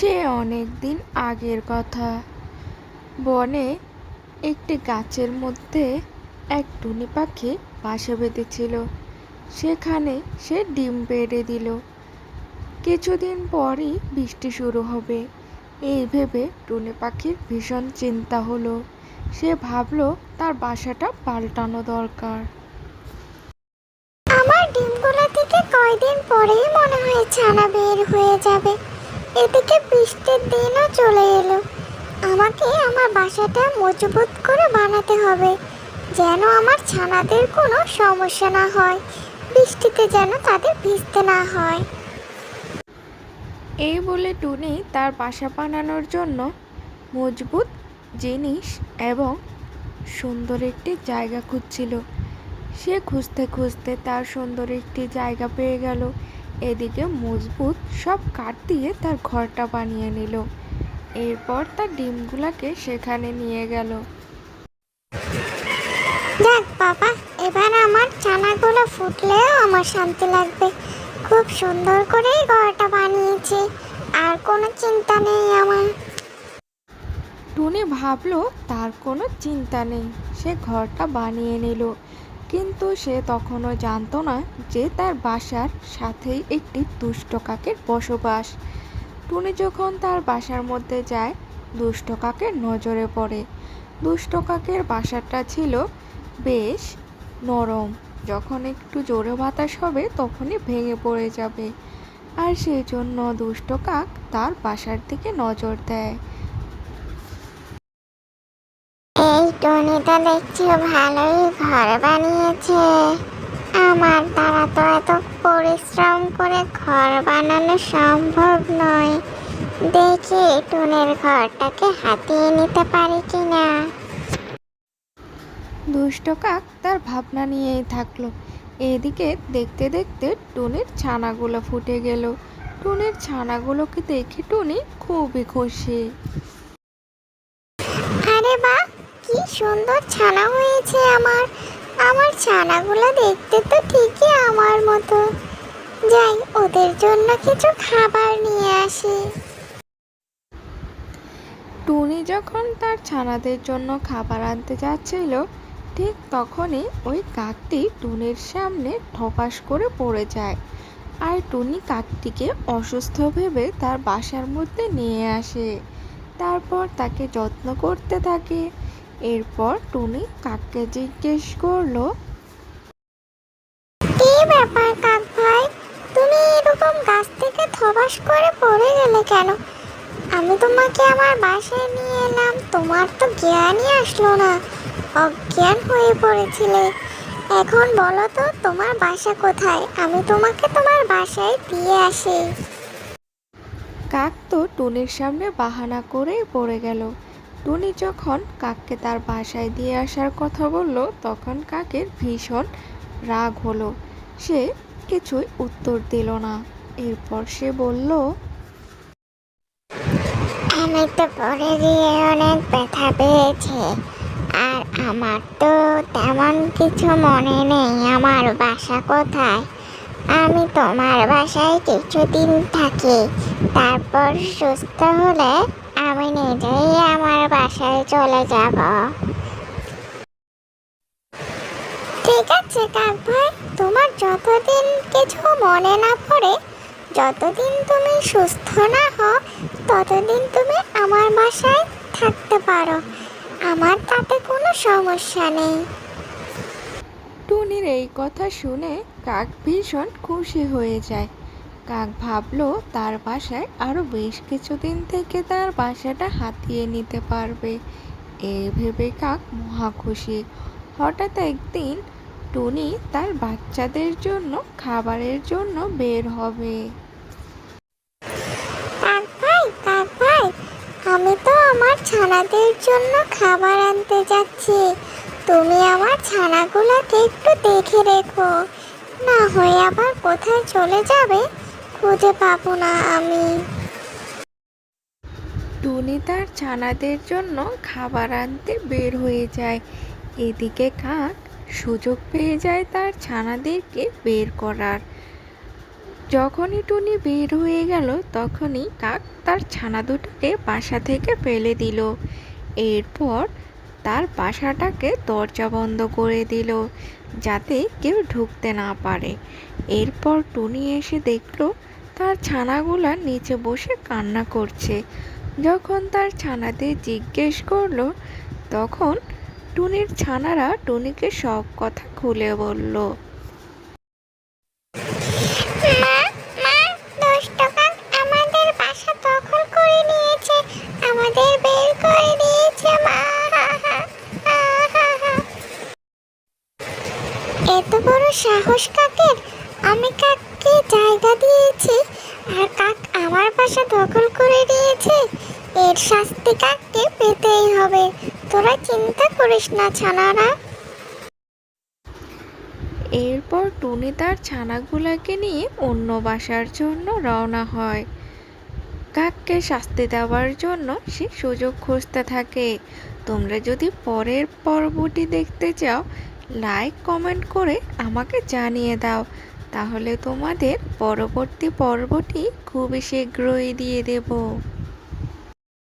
সে অনেক দিন আগের কথা। বনে একটি গাছের মধ্যে এক টুনি পাখি বাসা বেঁধেছিল। সেখানে সে ডিম পেড়ে দিল। কিছুদিন পরই বৃষ্টি শুরু হবে। এই ভেবে টুনি পাখির ভীষণ চিন্তা হলো। সে ভাবলো তার বাসাটা পাল্টানো দরকার। আমার ডিমগুলো থেকে কয়দিন পরেই মনে হয় ছানা বের হয়ে যাবে। এদিকে বৃষ্টির দিনও চলে এলো। আমাকে আমার বাসাটা মজবুত করে বানাতে হবে, যেন আমার ছানাদের কোনো সমস্যা না হয়, বৃষ্টিতে যেন তাদের ভিজতে না হয়। এই বলে টুনি তার বাসা বানানোর জন্য মজবুত জিনিস এবং সুন্দর একটি জায়গা খুঁজছিল। সে খুঁজতে খুঁজতে তার সুন্দর একটি জায়গা পেয়ে গেল। এদিকে মজবুত সব কাঠ দিয়ে তার ঘরটা বানিয়ে নিল। এরপর তার ডিমগুলাকে সেখানে নিয়ে গেল। যাক বাবা এবার আমার ছানাগুলো ফুটলেও আমার শান্তি লাগবে। খুব সুন্দর করেই ঘরটা বানিয়েছি আর কোনো চিন্তা নেই আমার। টুনি ভাবলো তার কোনো চিন্তা নেই। সে ঘরটা বানিয়ে নিল। কিন্তু সে তখনও জানতো না যে তার বাসার সাথেই একটি দুষ্ট কাকের বসবাস। টুনি যখন তার বাসার মধ্যে যায়, দুষ্ট কাকের নজরে পড়ে। দুষ্ট কাকের বাসাটা ছিল বেশ নরম। যখন একটু জোরে বাতাস হবে, তখনই ভেঙে পড়ে যাবে। আর সেই জন্য দুষ্ট কাক তার বাসার দিকে নজর দেয়। টনিটা দেখছি ভালোই ঘর বানিয়েছে। আমার দ্বারা তো এত পরিশ্রম করে ঘর বানানো সম্ভব নয়। দেখি টুনের ঘরটাকে হাতিয়ে নিতে পারি কিনা। দুষ্ট কাক তার ভাবনা নিয়েই থাকল। এদিকে দেখতে দেখতে টুনির ছানাগুলো ফুটে গেল। টুনির ছানাগুলোকে দেখে টুনি খুবই খুশি আরে বাহ কি সুন্দর ছানা হয়েছে আমার। আমার ছানাগুলো দেখতে তো ঠিকই আমার মতো। যাই, ওদের জন্য কিছু খাবার নিয়ে আসি। টুনি যখন তার ছানাদের জন্য খাবার আনতে যাচ্ছিল, ঠিক তখনই ওই কাকটি টুনির সামনে ঠপাস করে পড়ে যায়। আর টুনি কাকটিকে অসুস্থ ভেবে তার বাসার মধ্যে নিয়ে আসে। তারপর তাকে যত্ন করতে থাকে। এরপর টুনি কাককে জিজ্ঞেস করল কি ব্যাপার কাক ভাই? তুমি এরকম গাছ থেকে থবাস করে পড়ে গেলে কেন? আমি তোমাকে আমার বাসায় নিয়ে এলাম তোমার তো জ্ঞানই আসলো না। অজ্ঞান হয়ে পড়েছিলে। এখন বলো তো তোমার বাসা কোথায়? আমি তোমাকে তোমার বাসায় দিয়ে আসি। কাক তো টুনির সামনে বাহানা করেই পড়ে গেল। টুনি যখন কাককে তার বাসায় দিয়ে আসার কথা বলল, তখন কাকের ভীষণ রাগ হলো। সে কিছুই উত্তর দিল না। এরপর সে বলল, আমি তো পড়ে গিয়ে অনেক ব্যথা পেয়েছি, আর আমার তো তেমন কিছু মনে নেই, আমার বাসা কোথায়? আমি তোমার বাসায় কিছুদিন থাকি, তারপর সুস্থ হলে আমি নিজেই আমার বাসায় চলে যাব। ঠিক আছে কাক ভাই তোমার যতদিন কিছু মনে না পড়ে, যতদিন তুমি সুস্থ না হও, ততদিন তুমি আমার বাসায় থাকতে পারো। আমার তাতে কোনো সমস্যা নেই। টুনির এই কথা শুনে কাক ভীষণ খুশি হয়ে যায়। কাক ভাবলো তার বাসায় আরও বেশ কিছুদিন থেকে তার বাসাটা হাতিয়ে নিতে পারবে। এই ভেবে কাক মহা খুশি। হঠাৎ একদিন টুনি তার বাচ্চাদের জন্য খাবারের জন্য বের হবে। আমি তো আমার ছানাদের জন্য খাবার আনতে যাচ্ছি। তুমি আমার ছানাগুলোকে একটু দেখে রেখো। না হয়ে আবার কোথায় চলে যাবে? খুঁজে পাবো না আমি। টুনি তার ছানাদের জন্য খাবার আনতে বের হয়ে যায়। এদিকে কাক সুযোগ পেয়ে যায় তার ছানাদেরকে বের করার। যখনই টুনি বের হয়ে গেল, তখনই কাক তার ছানা দুটোকে বাসা থেকে ফেলে দিল। এরপর তার বাসাটাকে দরজা বন্ধ করে দিল, যাতে কেউ ঢুকতে না পারে। এরপর টুনি এসে দেখল তার ছানাগুলা নিচে বসে কান্না করছে। যখন তার ছানাতে জিজ্ঞেস করল, তখন টুনির ছানারা টুনিকে সব কথা খুলে বলল মা মা দুষ্ট কাক আমাদের বাসা দখল করে নিয়েছে আমাদের বের করে দিয়েছে মা এত বড় সাহস কাকের আমি কাককে জায়গা দিয়েছি আর কাক আমার বাসা দখল করে নিয়েছে এর শাস্তি কাককে পেতেই হবে তোরা করিস না, ছানারা। এরপর টুনি তার ছানাগুলোকে নিয়ে অন্য বাসার জন্য রওনা হয়। কাককে শাস্তি দেওয়ার জন্য সে সুযোগ খুঁজতে থাকে। তোমরা যদি পরের পর্বটি দেখতে চাও লাইক কমেন্ট করে আমাকে জানিয়ে দাও। তাহলে তোমাদের পরবর্তী পর্বটি খুবই শীঘ্রই দিয়ে দেবো।